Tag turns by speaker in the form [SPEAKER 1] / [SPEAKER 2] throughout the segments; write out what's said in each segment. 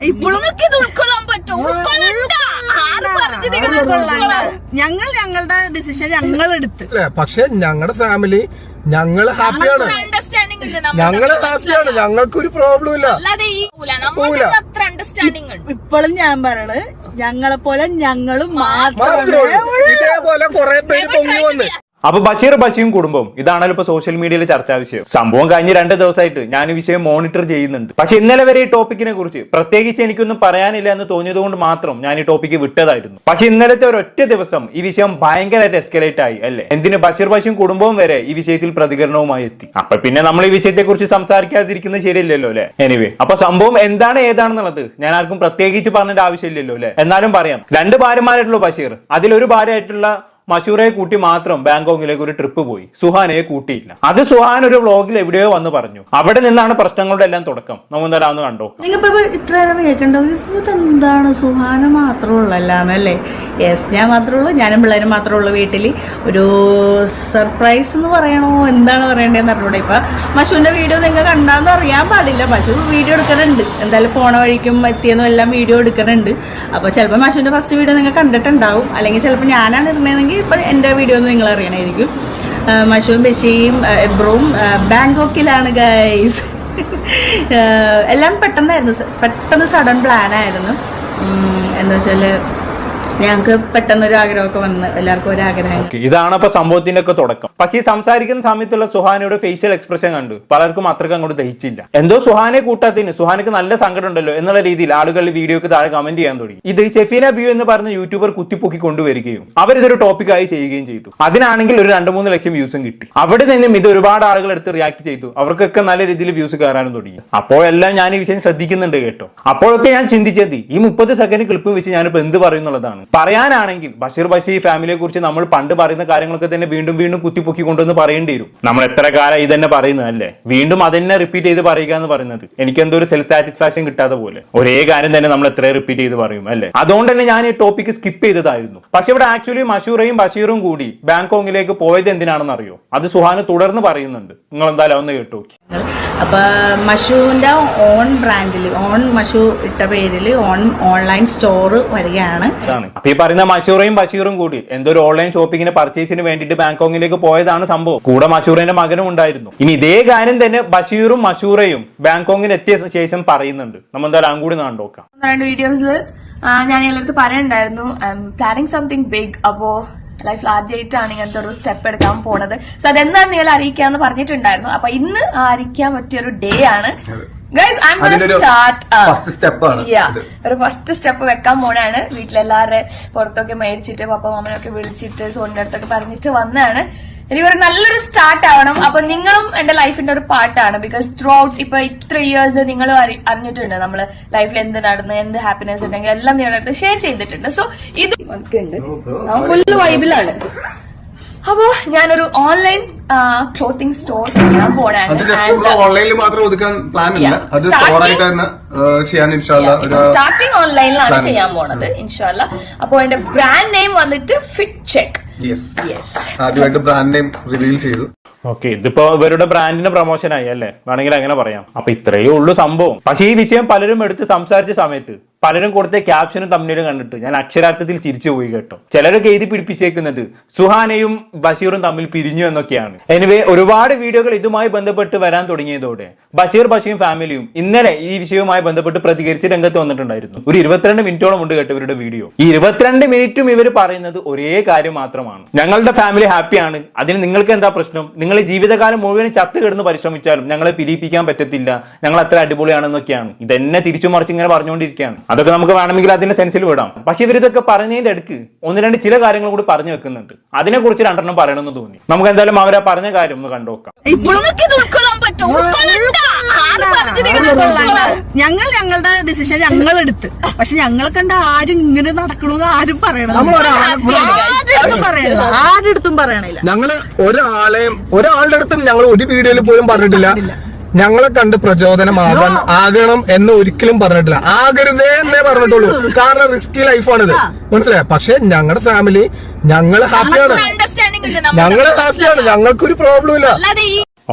[SPEAKER 1] ഇപ്പോഴും
[SPEAKER 2] ഇത് ഉൾക്കൊള്ളാൻ പറ്റും?
[SPEAKER 1] ഞങ്ങൾ ഞങ്ങളുടെ ഡിസിഷൻ ഞങ്ങൾ എടുത്ത്
[SPEAKER 3] അല്ലേ പക്ഷെ ഞങ്ങളുടെ ഫാമിലി ഞങ്ങൾ ഹാപ്പിയാണ് ഞങ്ങൾ ഹാപ്പിയാണ് ഞങ്ങൾക്കൊരു പ്രോബ്ലം ഇല്ല.
[SPEAKER 1] ഇപ്പോഴും ഞാൻ പറയണത് ഞങ്ങളെ പോലെ ഞങ്ങളും
[SPEAKER 3] മാത്രമേ. ഇതേപോലെ കൊറേ പേര് പൊങ്ങി വന്ന്.
[SPEAKER 4] അപ്പൊ ബഷീർ ബഷീറും കുടുംബം ഇതാണല്ലോ ഇപ്പൊ സോഷ്യൽ മീഡിയയിൽ ചർച്ചാ വിഷയം. സംഭവം കഴിഞ്ഞ രണ്ട് ദിവസമായിട്ട് ഞാൻ ഈ വിഷയം മോണിറ്റർ ചെയ്യുന്നുണ്ട്. പക്ഷെ ഇന്നലെ വരെ ഈ ടോപ്പിക്കിനെ കുറിച്ച് പ്രത്യേകിച്ച് എനിക്കൊന്നും പറയാനില്ല എന്ന് തോന്നിയത് കൊണ്ട് മാത്രം ഞാൻ ഈ ടോപ്പിക്ക് വിട്ടതായിരുന്നു. പക്ഷെ ഇന്നലത്തെ ഒരൊറ്റ ദിവസം ഈ വിഷയം ഭയങ്കരമായിട്ട് എസ്കലേറ്റ് ആയി അല്ലെ? എന്തിന് ബഷീർ ബഷീറും കുടുംബവും വരെ ഈ വിഷയത്തിൽ പ്രതികരണവുമായി എത്തി. അപ്പൊ പിന്നെ നമ്മൾ ഈ വിഷയത്തെ കുറിച്ച് സംസാരിക്കാതിരിക്കുന്നത് ശരിയല്ലല്ലോ അല്ലെ? എനിവേ അപ്പൊ സംഭവം എന്താണ് ഏതാണെന്നുള്ളത് ഞാൻ ആർക്കും പ്രത്യേകിച്ച് പറഞ്ഞിട്ട് ആവശ്യമില്ലല്ലോ അല്ലെ? എന്നാലും പറയാം. രണ്ട് ഭാര്യമാരായിട്ടുള്ള ബഷീർ. അതിലൊരു ഭാര്യയായിട്ടുള്ള മഷൂറയെ കൂട്ടി മാത്രം ബാങ്കോങ്ങിലേക്ക് ഒരു ട്രിപ്പ് പോയി. സുഹാനയെ കൂട്ടിയില്ല. അത് സുഹാൻ ഒരു വ്ളോഗിൽ എവിടെയോ വന്ന് പറഞ്ഞു. അവിടെ നിന്നാണ് പ്രശ്നങ്ങളുടെ എല്ലാം തുടക്കം. നമുക്ക് ഒന്ന് കണ്ടോ?
[SPEAKER 1] ഇത്ര കേൾക്കണ്ടോ ഇതെന്താണ്? സുഹാന മാത്രമുള്ളല്ലാന്നല്ലേ യെസ് ഞാൻ മാത്രമേ ഉള്ളൂ. ഞാനും പിള്ളേരും മാത്രമേ ഉള്ളൂ വീട്ടിൽ ഒരു സർപ്രൈസ് എന്ന് പറയണോ? എന്താണ് പറയണ്ടെന്ന് അറിഞ്ഞൂടെ ഇപ്പൊ. മഷുവിന്റെ വീഡിയോ നിങ്ങൾ കണ്ടാന്ന് അറിയാൻ പാടില്ല. മഷു വീഡിയോ എടുക്കണുണ്ട്. എന്തായാലും പോണ വഴിക്കും എത്തിയെന്നും എല്ലാം വീഡിയോ എടുക്കണുണ്ട്. അപ്പൊ ചിലപ്പോൾ മഷുവിന്റെ ഫസ്റ്റ് വീഡിയോ നിങ്ങൾ കണ്ടിട്ടുണ്ടാവും. അല്ലെങ്കിൽ ചിലപ്പോൾ ഞാനാണ് ഇടുന്നതെങ്കിൽ ഇപ്പൊ എന്റെ വീഡിയോ ഒന്നും നിങ്ങൾ അറിയണമായിരിക്കും ആ, മഷുവും ബഷീയും ആ, ബാങ്കോക്കിലാണ് ഗൈസ് എല്ലാം പെട്ടെന്നായിരുന്നു. പെട്ടെന്ന് സഡൻ പ്ലാനായിരുന്നു എന്താ വെച്ചാൽ ഞങ്ങൾക്ക് പെട്ടെന്നൊരു ആഗ്രഹമൊക്കെ വന്ന് എല്ലാവർക്കും ഒരു ആഗ്രഹം
[SPEAKER 4] ഇതാണ് അപ്പൊ സംഭവത്തിന്റെ ഒക്കെ തുടക്കം. പക്ഷേ ഈ സംസാരിക്കുന്ന സമയത്തുള്ള സുഹാനയുടെ ഫേഷ്യൽ എക്സ്പ്രഷൻ കണ്ടു. പലർക്കും അത്രയ്ക്ക് അങ്ങോട്ട് ദഹിച്ചില്ല. എന്തോ സുഹാനെ കൂട്ടാത്തിന് സുഹാനക്ക് നല്ല സങ്കടം ഉണ്ടല്ലോ എന്നുള്ള രീതിയിൽ ആളുകൾ വീഡിയോക്ക് താഴെ കമന്റ് ചെയ്യാൻ തുടങ്ങി. ഇത് ഷെഫീന ബിയു എന്ന് പറഞ്ഞ യൂട്യൂബർ കുത്തിപ്പൊക്കി കൊണ്ടുവരികയും അവരിതൊരു ടോപ്പിക്കായി ചെയ്യുകയും ചെയ്തു. അതിനാണെങ്കിൽ ഒരു രണ്ട് മൂന്ന് ലക്ഷം വ്യൂസും കിട്ടി. അവിടെ നിന്നും ഇത് ഒരുപാട് ആളുകൾ എടുത്ത് റിയാക്ട് ചെയ്തു. അവർക്കൊക്കെ നല്ല രീതിയിൽ വ്യൂസ് കയറാനും തുടങ്ങി. അപ്പോഴെല്ലാം ഞാൻ ഈ വിഷയം ശ്രദ്ധിക്കുന്നുണ്ട് കേട്ടോ. അപ്പോഴൊക്കെ ഞാൻ ചിന്തിച്ചത് ഈ മുപ്പത് സെക്കൻഡ് ക്ലിപ്പ് വെച്ച് ഞാനിപ്പോ എന്ത് പറയുന്നുള്ളതാണ് പറയാനാണെങ്കിൽ ബഷീർ ബഷീർ ഫാമിലിയെ കുറിച്ച് നമ്മൾ പണ്ട് പറയുന്ന കാര്യങ്ങളൊക്കെ തന്നെ വീണ്ടും വീണ്ടും കുത്തിപ്പൊക്കി കൊണ്ടുവന്ന് പറയേണ്ടി വരും. നമ്മൾ എത്ര കാലം ഇത് തന്നെ പറയുന്നത് അല്ലേ? വീണ്ടും അതന്നെ റിപ്പീറ്റ് ചെയ്ത് പറയുക എന്ന് പറയുന്നത്. എനിക്ക് എന്തോ ഒരു സെൽഫ് സാറ്റിസ്ഫാക്ഷൻ കിട്ടാതെ പോലെ. ഒരേ കാര്യം തന്നെ നമ്മൾ എത്ര റിപ്പീറ്റ് ചെയ്ത് പറയും അല്ലേ? അതുകൊണ്ട് തന്നെ ഞാൻ ഈ ടോപ്പിക്ക് സ്കിപ്പ് ചെയ്തതായിരുന്നു. പക്ഷെ ഇവിടെ ആക്ച്വലി മഷൂറയും ബഷീറും കൂടി ബാങ്കോങ്ങിലേക്ക് പോയത് എന്തിനാണെന്ന് അറിയോ? അത് സുഹാന് തുടർന്ന് പറയുന്നുണ്ട്. നിങ്ങൾ എന്തായാലും ഒന്ന് കേട്ടു നോക്കി.
[SPEAKER 1] അപ്പൊ മഷൂവിന്റെ ഓൺ ബ്രാൻഡിൽ ഓൺ മഷു ഇട്ട പേരിൽ ഓൺ ഓൺലൈൻ സ്റ്റോർ വരികയാണ്.
[SPEAKER 4] അപ്പൊ ഈ പറയുന്ന മഷൂറയും ബഷീറും കൂടി എന്തോ ഒരു ഓൺലൈൻ ഷോപ്പിങ്ങിന് പർച്ചേസിന് വേണ്ടിയിട്ട് ബാങ്കോങ്ങിലേക്ക് പോയതാണ് സംഭവം. കൂടെ മഷൂറിന്റെ മകനും ഉണ്ടായിരുന്നു. ഇനി ഇതേ കാര്യം തന്നെ ബഷീറും മഷൂറയും ബാങ്കോങ്ങിൽ എത്തിയ ശേഷം പറയുന്നുണ്ട്. നമ്മൾ എന്തായാലും അങ്ങൂടി
[SPEAKER 2] ഒന്ന് രണ്ട് വീഡിയോസിൽ ഞാൻ ഞങ്ങളടുത്ത് പറയണ്ടായിരുന്നു. പ്ലാനിങ് സംതിങ് ബിഗ് അപ്പോ ലൈഫിൽ ആദ്യമായിട്ടാണ് ഇങ്ങനത്തെ ഒരു സ്റ്റെപ്പ് എടുക്കാൻ പോണത്. സോ അതെന്താന്ന് നിങ്ങൾ അറിയിക്കാന്ന് പറഞ്ഞിട്ടുണ്ടായിരുന്നു. അപ്പൊ ഇന്ന് ആ അറിയിക്കാൻ പറ്റിയ ഒരു ഡേ ആണ്. ഗൈസ് ഐ
[SPEAKER 5] first step
[SPEAKER 2] ഒരു ഫസ്റ്റ് സ്റ്റെപ്പ് വെക്കാൻ പോണാണ്. വീട്ടിലെല്ലാവരുടെ പുറത്തൊക്കെ മേടിച്ചിട്ട് പപ്പ മാമനൊക്കെ വിളിച്ചിട്ട് സോണിന്റെ അടുത്തൊക്കെ പറഞ്ഞിട്ട് വന്നാണ് എനിക്ക് ഒരു നല്ലൊരു സ്റ്റാർട്ട് ആവണം. അപ്പൊ നിങ്ങളും എന്റെ ലൈഫിന്റെ ഒരു പാർട്ടാണ് ബിക്കോസ് ത്രൂ ഔട്ട് ഇപ്പൊ ഇത്ര ഇയേഴ്സ് നിങ്ങൾ അറിഞ്ഞിട്ടുണ്ട് നമ്മൾ ലൈഫിൽ എന്ത് നടന്നു എന്ത് ഹാപ്പിനെസ് ഉണ്ടെങ്കിൽ എല്ലാം നിങ്ങളുടെ ഷെയർ ചെയ്തിട്ടുണ്ട്. സോ ഇത് ഉണ്ട്. ഫുള്ള് വൈബിലാണ് അപ്പോ ഞാനൊരു ഓൺലൈൻ ക്ലോത്തിങ് സ്റ്റോർ പോണാണ്
[SPEAKER 5] ഓൺലൈനിൽ മാത്രം ഒതുക്കാൻ പ്ലാൻ ഇല്ല. അത് തന്നെ ചെയ്യാൻ ഇൻഷാല്ല
[SPEAKER 2] സ്റ്റാർട്ടിംഗ് ഓൺലൈനിലാണ് ചെയ്യാൻ പോണത് ഇൻഷാല്ല അപ്പൊ എന്റെ ബ്രാൻഡ് നെയിം വന്നിട്ട് ഫിറ്റ് ചെക്ക്
[SPEAKER 5] യെസ്
[SPEAKER 2] യെസ്
[SPEAKER 5] ആദ്യമായിട്ട് ബ്രാൻഡ് നെയിം റിവീൽ ചെയ്തു.
[SPEAKER 4] ഓക്കെ ഇതിപ്പോ ഇവരുടെ ബ്രാൻഡിന്റെ പ്രൊമോഷൻ ആയി അല്ലേ? വേണമെങ്കിൽ അങ്ങനെ പറയാം. അപ്പൊ ഇത്രയേ ഉള്ളൂ സംഭവം. പക്ഷേ ഈ വിഷയം പലരും എടുത്ത് സംസാരിച്ച സമയത്ത് പലരും കൊടുത്ത ക്യാപ്ഷനും തമ്മിലും കണ്ടിട്ട് ഞാൻ അക്ഷരാർത്ഥത്തിൽ ചിരിച്ചു പോയി കേട്ടോ. ചിലരൊക്കെ എഴുതി പിടിപ്പിച്ചേക്കുന്നത് സുഹാനയും ബഷീറും തമ്മിൽ പിരിഞ്ഞു എന്നൊക്കെയാണ്. എനിവേ ഒരുപാട് വീഡിയോകൾ ഇതുമായി ബന്ധപ്പെട്ട് വരാൻ തുടങ്ങിയതോടെ ബഷീർ ബഷീർ ഫാമിലിയും ഇന്നലെ ഈ വിഷയവുമായി ബന്ധപ്പെട്ട് പ്രതികരിച്ച് രംഗത്ത് വന്നിട്ടുണ്ടായിരുന്നു. ഒരു ഇരുപത്തിരണ്ട് മിനിറ്റോളം ഉണ്ട് കേട്ടോ ഇവരുടെ വീഡിയോ. ഈ ഇരുപത്തിരണ്ട് മിനിറ്റും ഇവർ പറയുന്നത് ഒരേ കാര്യം മാത്രമാണ്. ഞങ്ങളുടെ ഫാമിലി ഹാപ്പിയാണ്. അതിന് നിങ്ങൾക്ക് എന്താ പ്രശ്നം? നിങ്ങൾ ജീവിതകാലം മുഴുവൻ ചത്ത് കിടന്ന് പരിശ്രമിച്ചാലും ഞങ്ങളെ പിരിപ്പിക്കാൻ പറ്റത്തില്ല. ഞങ്ങൾ അത്ര അടിപൊളിയാണെന്നൊക്കെയാണ്. ഇതെന്നെ തിരിച്ചു മറിച്ച് ഇങ്ങനെ പറഞ്ഞുകൊണ്ടിരിക്കുകയാണ്. അതൊക്കെ നമുക്ക് വേണമെങ്കിൽ അതിന്റെ സെൻസിൽ വിടാം. പക്ഷെ ഇവരിതൊക്കെ പറഞ്ഞതിന്റെ അടുക്ക് ഒന്ന് രണ്ട് ചില കാര്യങ്ങൾ കൂടി പറഞ്ഞു വെക്കുന്നുണ്ട്. അതിനെക്കുറിച്ച് രണ്ടെണ്ണം പറയണമെന്ന് തോന്നി. നമുക്ക് എന്തായാലും അവരെ പറഞ്ഞ കാര്യം ഒന്ന് കണ്ടുനോക്കാം
[SPEAKER 1] ഞങ്ങൾ ഞങ്ങളുടെ ഡിസിഷൻ ഞങ്ങൾ എടുത്ത് പക്ഷെ ഞങ്ങൾ കണ്ട ആരും ഇങ്ങനെ നടക്കണമെന്ന് ആരും പറയണം ആരും പറയണില്ല. ആരുടെ പറയണില്ല.
[SPEAKER 3] ഞങ്ങൾ ഒരാളെയും ഒരാളുടെ അടുത്തും ഞങ്ങൾ ഒരു വീഡിയോയിൽ പോലും പറഞ്ഞിട്ടില്ല. ഞങ്ങളെ കണ്ട് പ്രചോദനമാകാൻ ആകണം എന്ന് ഒരിക്കലും പറഞ്ഞിട്ടില്ല. ആകരുതേ എന്നേ പറഞ്ഞിട്ടുള്ളൂ. കാരണം റിസ്കി ലൈഫാണിത് മനസ്സിലായ? പക്ഷെ ഞങ്ങളുടെ ഫാമിലി ഞങ്ങൾ ഹാപ്പിയാണ് ഞങ്ങൾ ഹാപ്പിയാണ് ഞങ്ങൾക്കൊരു പ്രോബ്ലം ഇല്ല.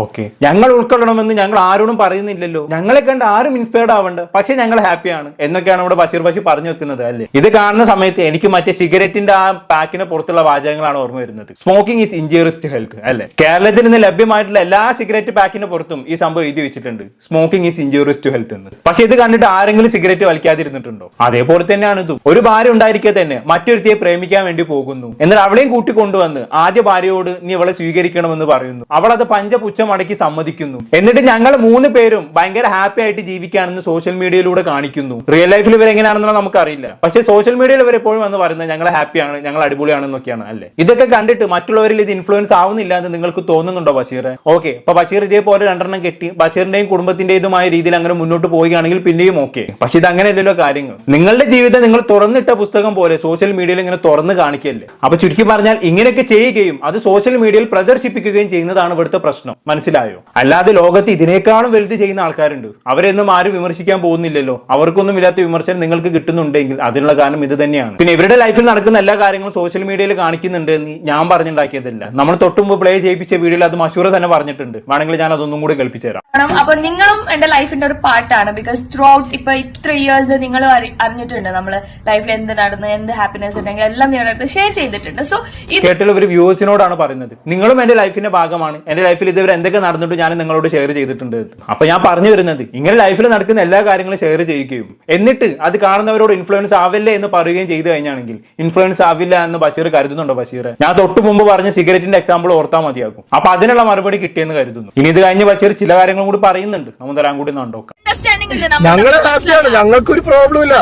[SPEAKER 4] ഓക്കെ. ഞങ്ങൾ ഉൾക്കൊള്ളണമെന്ന് ഞങ്ങൾ ആരോടും പറയുന്നില്ലല്ലോ. ഞങ്ങളെ കണ്ട് ആരും ഇൻസ്പയർഡ് ആവണ്ട. പക്ഷെ ഞങ്ങൾ ഹാപ്പിയാണ് എന്നൊക്കെയാണ് ഇവിടെ ബഷീർ ബഷീർ പറഞ്ഞു വെക്കുന്നത് അല്ലേ? ഇത് കാണുന്ന സമയത്ത് എനിക്ക് മറ്റേ സിഗരറ്റിന്റെ ആ പാക്കിന് പുറത്തുള്ള വാചകങ്ങളാണ് ഓർമ്മ വരുന്നത്. Smoking is injurious to health അല്ലെ? കേരളത്തിൽ നിന്ന് ലഭ്യമായിട്ടുള്ള എല്ലാ സിഗരറ്റ് പാക്കിന് പുറത്തും ഈ സംഭവം എഴുതി വെച്ചിട്ടുണ്ട്. Smoking is injurious to health എന്ന്. പക്ഷെ ഇത് കണ്ടിട്ട് ആരെങ്കിലും സിഗരറ്റ് വലിക്കാതിരുന്നിട്ടുണ്ടോ? അതേപോലെ തന്നെയാണ് ഇതും. ഒരു ഭാര്യ ഉണ്ടായിരിക്കെ തന്നെ മറ്റൊരുത്തിയെ പ്രേമിക്കാൻ വേണ്ടി പോകുന്നു. എന്നാൽ അവളെയും കൂട്ടിക്കൊണ്ടുവന്ന് ആദ്യ ഭാര്യയോട് നീ അവളെ സ്വീകരിക്കണമെന്ന് പറയുന്നു. അവൾ അത് പഞ്ചപുച്ഛം അടക്കി സമ്മതിക്കുന്നു. എന്നിട്ട് ഞങ്ങൾ മൂന്ന് പേരും ഭയങ്കര ഹാപ്പി ആയിട്ട് ജീവിക്കുകയാണെന്ന് സോഷ്യൽ മീഡിയയിലൂടെ കാണിക്കുന്നു. റിയൽ ലൈഫിൽ ഇവർ എങ്ങനെയാണെന്നുള്ള നമുക്കറിയില്ല. പക്ഷേ സോഷ്യൽ മീഡിയയിൽ ഇവർ എപ്പോഴും വന്ന് പറയുന്നത് ഞങ്ങൾ ഹാപ്പിയാണ് ഞങ്ങൾ അടിപൊളിയാണെന്നൊക്കെയാണ് അല്ലേ? ഇതൊക്കെ കണ്ടിട്ട് മറ്റുള്ളവരിൽ ഇത് ഇൻഫ്ലുവൻസ് ആവുന്നില്ല എന്ന് നിങ്ങൾക്ക് തോന്നുന്നുണ്ടോ ബഷീർ ഓക്കെ അപ്പൊ ബഷീർ ഇതേപോലെ രണ്ടെണ്ണം കെട്ടി ബഷീറിന്റെയും കുടുംബത്തിന്റേതുമായ രീതിയിൽ അങ്ങനെ മുന്നോട്ട് പോവുകയാണെങ്കിൽ പിന്നെയും ഓക്കെ പക്ഷെ ഇത് അങ്ങനെയല്ലല്ലോ കാര്യങ്ങൾ. നിങ്ങളുടെ ജീവിതം നിങ്ങൾ തുറന്നിട്ട പുസ്തകം പോലെ സോഷ്യൽ മീഡിയയിൽ ഇങ്ങനെ തുറന്ന് കാണിക്കല്ലേ? അപ്പൊ ചുരുക്കി പറഞ്ഞാൽ ഇങ്ങനെയൊക്കെ ചെയ്യുകയും അത് സോഷ്യൽ മീഡിയയിൽ പ്രദർശിപ്പിക്കുകയും ചെയ്യുന്നതാണ് ഇവിടുത്തെ പ്രശ്നം. മനസ്സിലായോ? അല്ലാതെ ലോകത്ത് ഇതിനേക്കാളും വലുത് ചെയ്യുന്ന ആൾക്കാരുണ്ട്. അവരെയൊന്നും ആരും വിമർശിക്കാൻ പോകുന്നില്ലല്ലോ. അവർക്കൊന്നും ഇല്ലാത്ത വിമർശനം നിങ്ങൾക്ക് കിട്ടുന്നുണ്ടെങ്കിൽ അതിനുള്ള കാരണം ഇത് തന്നെയാണ്. പിന്നെ ഇവരുടെ ലൈഫിൽ നടക്കുന്ന എല്ലാ കാര്യങ്ങളും സോഷ്യൽ മീഡിയയിൽ കാണിക്കുന്നുണ്ട് എന്ന് ഞാൻ പറഞ്ഞുണ്ടാക്കിയതല്ല. നമ്മൾ തൊട്ടുമുമ്പ് പ്ലേ ചെയ്യിപ്പിച്ച വീഡിയോയിൽ അത് മഷൂറ തന്നെ പറഞ്ഞിട്ടുണ്ട്. വേണമെങ്കിൽ ഞാൻ അതൊന്നും കൂടി കൽപ്പിച്ചു തരാം
[SPEAKER 2] അപ്പൊ നിങ്ങളും എന്റെ ലൈഫിന്റെ ഒരു പാർട്ടാണ് ബിക്കോസ് ത്രൂ ഔട്ട് ഇപ്പൊ ഇത്ര ഇയേഴ്സ് നിങ്ങൾ അറിഞ്ഞിട്ടുണ്ട് നമ്മൾ ലൈഫിൽ എന്ത് നടന്ന് എന്ത് ഹാപ്പിനെസ് ഉണ്ടെങ്കിൽ എല്ലാം നിങ്ങളുടെ അടുത്ത് ഷെയർ ചെയ്തിട്ടുണ്ട്. സോ
[SPEAKER 4] കേട്ടുള്ള ഒരു വ്യൂവേഴ്സിനോടാണ് പറയുന്നത്. നിങ്ങളും എന്റെ ലൈഫിന്റെ ഭാഗമാണ്. എന്റെ ലൈഫിൽ ഇതുവരെ എന്തൊക്കെ നടന്നിട്ട് ഞാൻ നിങ്ങളോട് ഷെയർ ചെയ്തിട്ടുണ്ട്. അപ്പൊ ഞാൻ പറഞ്ഞു വരുന്നത് ഇങ്ങനെ ലൈഫിൽ നടക്കുന്ന എല്ലാ കാര്യങ്ങളും ഷെയർ ചെയ്യുകയും എന്നിട്ട് അത് കാണുന്നവരോട് ഇൻഫ്ലുവൻസ് ആവില്ലേ എന്ന് പറയുകയും ചെയ്തു കഴിഞ്ഞാണെങ്കിൽ ഇൻഫ്ലുവൻസ് ആവില്ല എന്ന് ബഷീർ കരുതുന്നുണ്ടോ ബഷീർ ഞാൻ തൊട്ട് മുമ്പ് പറഞ്ഞ സിഗരറ്റിന്റെ എക്സാമ്പിൾ ഓർത്താൽ മതിയാകും. അപ്പൊ അതിനുള്ള മറുപടി കിട്ടിയെന്ന് കരുതുന്നു. ഇനി ഇത് കഴിഞ്ഞ് ബഷീർ ചില കാര്യങ്ങളും കൂടി പറയുന്നുണ്ട്. നമുക്ക് തരാൻ കൂടി നോക്കാം
[SPEAKER 6] അണ്ടർസ്റ്റാൻഡിംഗ് ഉണ്ട്. നമ്മൾ
[SPEAKER 3] ഞങ്ങളെ ഹാപ്പിയാണ് ഞങ്ങൾക്കൊരു പ്രോബ്ലം ഇല്ല.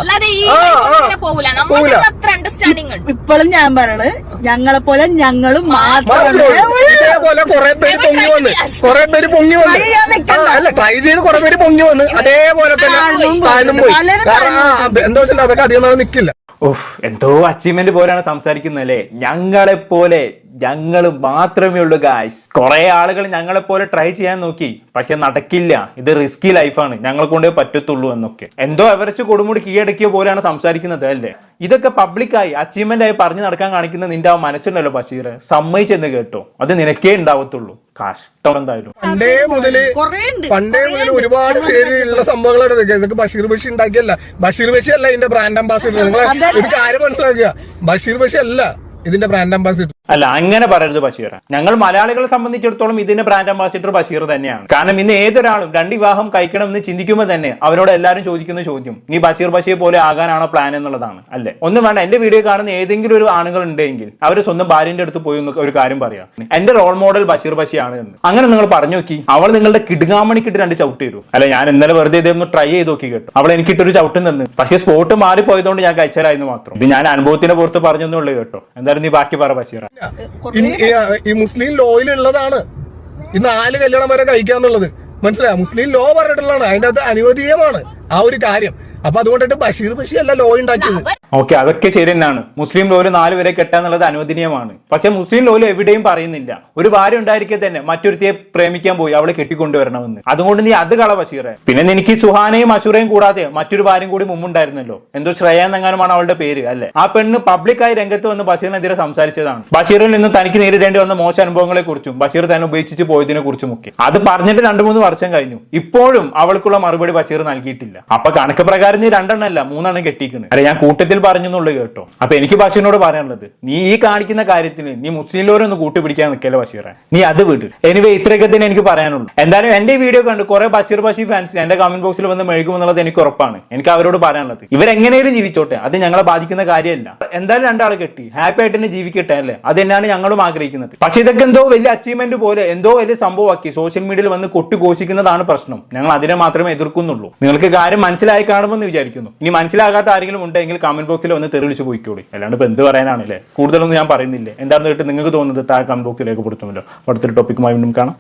[SPEAKER 1] ഇപ്പോഴും ഞാൻ പറയണത് ഞങ്ങളെ പോലെ ഞങ്ങളും
[SPEAKER 3] മാത്രമേ ഇതേപോലെ കുറെ പേര് പൊങ്ങി വന്ന്. കുറെ പേര് പൊങ്ങി വന്ന്. അല്ല ട്രൈ ചെയ്ത് കുറെ പേര് പൊങ്ങി വന്ന്. അതേപോലെ തന്നെ
[SPEAKER 1] താനും പോയി.
[SPEAKER 3] കാരണം എന്താ വെച്ചാൽ അതൊക്കെ അധികം നാളെ നിക്കില്ല.
[SPEAKER 4] ഓഹ് എന്തോ അച്ചീവ്മെന്റ് പോലെയാണ് സംസാരിക്കുന്നത് അല്ലേ? ഞങ്ങളെ പോലെ ഞങ്ങൾ മാത്രമേ ഉള്ളൂ ഗായ്സ് കുറെ ആളുകൾ ഞങ്ങളെ പോലെ ട്രൈ ചെയ്യാൻ നോക്കി. പക്ഷെ നടക്കില്ല. ഇത് റിസ്കി ലൈഫാണ് ഞങ്ങളെ കൊണ്ടേ പറ്റത്തുള്ളൂ എന്നൊക്കെ. എന്തോ എവരച്ച് കൊടുമുടി കീഴടക്കിയ പോലെയാണ് സംസാരിക്കുന്നത് അല്ലേ? ഇതൊക്കെ പബ്ലിക്കായി അച്ചീവ്മെന്റ് ആയി പറഞ്ഞു നടക്കാൻ കാണിക്കുന്ന നിന്റെ ആ മനസ്സുണ്ടല്ലോ ബഷീർ സമ്മതിച്ചെന്ന് കേട്ടോ. അത് നിനക്കേ ഉണ്ടാവത്തുള്ളൂ. കഷ്ടം എന്തായാലും.
[SPEAKER 3] പണ്ടേ
[SPEAKER 1] മുതൽ.
[SPEAKER 3] പണ്ടേ മുതൽ ഒരുപാട് പേര് ഉള്ള സംഭവങ്ങളാണ് ഇതൊക്കെ. ബഷീർ ബഷി ഉണ്ടാക്കിയല്ല. ബഷീർ ബഷി അല്ല ഇതിന്റെ ബ്രാൻഡ് അംബാസിഡർ നിങ്ങൾ ഒരു കാര്യം മനസ്സിലാക്കുക. ബഷീർ ബഷി അല്ല. ഇതിന്റെ ബ്രാൻഡ് അംബാസിഡർ
[SPEAKER 4] അല്ല അങ്ങനെ പറയരുത് ബഷീർ ഞങ്ങൾ മലയാളികളെ സംബന്ധിച്ചിടത്തോളം ഇതിന്റെ ബ്രാൻഡ് അംബാസിഡർ ബഷീർ തന്നെയാണ്. കാരണം ഇന്ന് ഏതൊരാളും രണ്ട് വിവാഹം കഴിക്കണം എന്ന് ചിന്തിക്കുമ്പോൾ തന്നെ അവരോട് എല്ലാവരും ചോദിക്കുന്ന ചോദ്യം നീ ബഷീർ ബഷീർ പോലെ ആകാനാണോ പ്ലാൻ എന്നുള്ളതാണ്? അല്ലെ? ഒന്നും വേണ്ട എന്റെ വീഡിയോ കാണുന്ന ഏതെങ്കിലും ഒരു ആണുങ്ങൾ ഉണ്ടെങ്കിൽ അവർ സ്വന്തം ഭാര്യന്റെ അടുത്ത് പോയി ഒരു കാര്യം പറയാം. എന്റെ റോൾ മോഡൽ ബഷീർ ബഷിയാണ് എന്ന്. അങ്ങനെ നിങ്ങൾ പറഞ്ഞു നോക്കി. അവൾ നിങ്ങളുടെ കിടുങ്ങാമണിക്കിട്ട് രണ്ട് ചവിട്ട് തരും. അല്ല ഞാൻ ഇന്നലെ വെറുതെ ഇതൊന്ന് ട്രൈ ചെയ്ത് നോക്കി കേട്ടോ. അവൾ എനിക്കിട്ടൊരു ചവിട്ടും തന്നു. പക്ഷേ സ്പോട്ട് മാറി പോയതുകൊണ്ട് ഞാൻ കഴിച്ചാലായിരുന്നു മാത്രം. ഇത് ഞാൻ അനുഭവത്തിന്റെ പുറത്ത് പറഞ്ഞൊന്നുള്ളൂ കേട്ടോ. എന്തായാലും നീ ബാക്കി പറ
[SPEAKER 3] ഈ മുസ്ലിം ലോയിൽ ഉള്ളതാണ് ഈ നാല് കല്യാണം വരെ കഴിക്കാന്നുള്ളത്. മനസ്സിലായ? മുസ്ലിം ലോ പറഞ്ഞിട്ടുള്ളതാണ്. അതിന്റെ അത് അനുവദീയമാണ്. ആ ഒരു കാര്യം. അപ്പൊ അതുകൊണ്ടിട്ട് ബഷീർ ബഷീർ അല്ല ലോ ഉണ്ടാക്കിയത്
[SPEAKER 4] ഓക്കെ അതൊക്കെ ശരി തന്നെയാണ്. മുസ്ലിം ലോൽ നാല് വരെ കെട്ടാന്നുള്ളത് അനുവദനീയമാണ്. പക്ഷെ മുസ്ലിം ലോൽ എവിടെയും പറയുന്നില്ല. ഒരു ഭാര്യ ഉണ്ടായിരിക്കെ തന്നെ മറ്റൊരുത്തിയെ പ്രേമിക്കാൻ പോയി അവളെ കെട്ടിക്കൊണ്ടുവരണമെന്ന്. അതുകൊണ്ട് നീ അത് കള ബഷീറെ. പിന്നെ എനിക്ക് സുഹാനയും അഷുറയും കൂടാതെ മറ്റൊരു ഭാര്യയും കൂടി മുമ്പുണ്ടായിരുന്നല്ലോ. എന്തോ ശ്രേയ എന്നെങ്ങാനുമാണ് അവളുടെ പേര് അല്ലെ? ആ പെണ്ണ് പബ്ലിക്കായി രംഗത്ത് വന്ന് ബഷീറിനെതിരെ സംസാരിച്ചതാണ്. ബഷീറിൽ നിന്ന് തനിക്ക് നേരിടേണ്ടി വന്ന മോശം അനുഭവങ്ങളെ കുറിച്ചും ബഷീർ തന്നെ ഉപേക്ഷിച്ച് പോയതിനെ കുറിച്ചും ഒക്കെ അത് പറഞ്ഞിട്ട് രണ്ടു മൂന്ന് വർഷം കഴിഞ്ഞു. ഇപ്പോഴും അവൾക്കുള്ള മറുപടി ബഷീർ നൽകിയിട്ടില്ല. അപ്പൊ കണക്ക് പ്രകാരം നീ രണ്ടെണ്ണല്ല മൂന്നെണ്ണം കെട്ടിക്കുന്നത് അല്ലെ ഞാൻ കൂട്ടത്തിൽ പറഞ്ഞെന്നുള്ളു കേട്ടോ. അപ്പൊ എനിക്ക് ബഷീറിനോട് പറയാനുള്ളത് നീ ഈ കാണിക്കുന്ന കാര്യത്തിന് നീ മുസ്ലിം ലോരൊന്ന് കൂട്ടുപിടിക്കാൻ നിൽക്കല്ലേ ബഷീറെ? നീ അത് വിട്. എനിവേ ഇത്രയൊക്കെ തന്നെ എനിക്ക് പറയാനുള്ളൂ. എന്തായാലും എന്റെ വീഡിയോ കണ്ട് കുറെ ബഷീർ ബഷീർ ഫാൻസ് എന്റെ കമന്റ് ബോക്സിൽ വന്ന് മെഴുകുമെന്നുള്ളത് എനിക്ക് ഉറപ്പാണ്. എനിക്ക് അവരോട് പറയാനുള്ളത്. ഇവരെങ്ങനെയും ജീവിച്ചോട്ടെ അത് ഞങ്ങളെ ബാധിക്കുന്ന കാര്യമല്ല. എന്തായാലും രണ്ടാൾ കെട്ടി. ഹാപ്പി ആയിട്ട് തന്നെ ജീവിക്കട്ടെ അല്ലേ? അത് തന്നെയാണ് ഞങ്ങളും ആഗ്രഹിക്കുന്നത്. പക്ഷെ ഇതൊക്കെ എന്തോ വലിയ അച്ചീവ്മെന്റ് പോലെ എന്തോ വലിയ സംഭവമാക്കി സോഷ്യൽ മീഡിയയിൽ വന്ന് കൊട്ടി ഘോഷിക്കുന്നതാണ് പ്രശ്നം. ഞങ്ങൾ അതിനെ മാത്രമേ എതിർക്കുന്നുള്ളൂ. നിങ്ങൾക്ക് കാര്യം മനസ്സിലായി കാണുമെന്ന് വിചാരിക്കുന്നു. ഇനി മനസ്സിലാകാത്ത ആരെങ്കിലും ഉണ്ടെങ്കിൽ കമന്റ് ബോക്സിൽ വന്ന് തെറിവിളിച്ച് പോയിക്കോളി അല്ലാണ്ട് ഇപ്പൊ എന്ത് പറയാനാണല്ലേ കൂടുതലൊന്നും ഞാൻ പറയുന്നില്ലേ? എന്താണെന്ന് കേട്ട് നിങ്ങൾക്ക് തോന്നുന്നത് താഴെ കമന്റ് ബോക്സിലേക്ക് കൊടുത്തുമല്ലോ അടുത്തൊരു ടോപ്പിക്കുമായി വീണ്ടും കാണാം.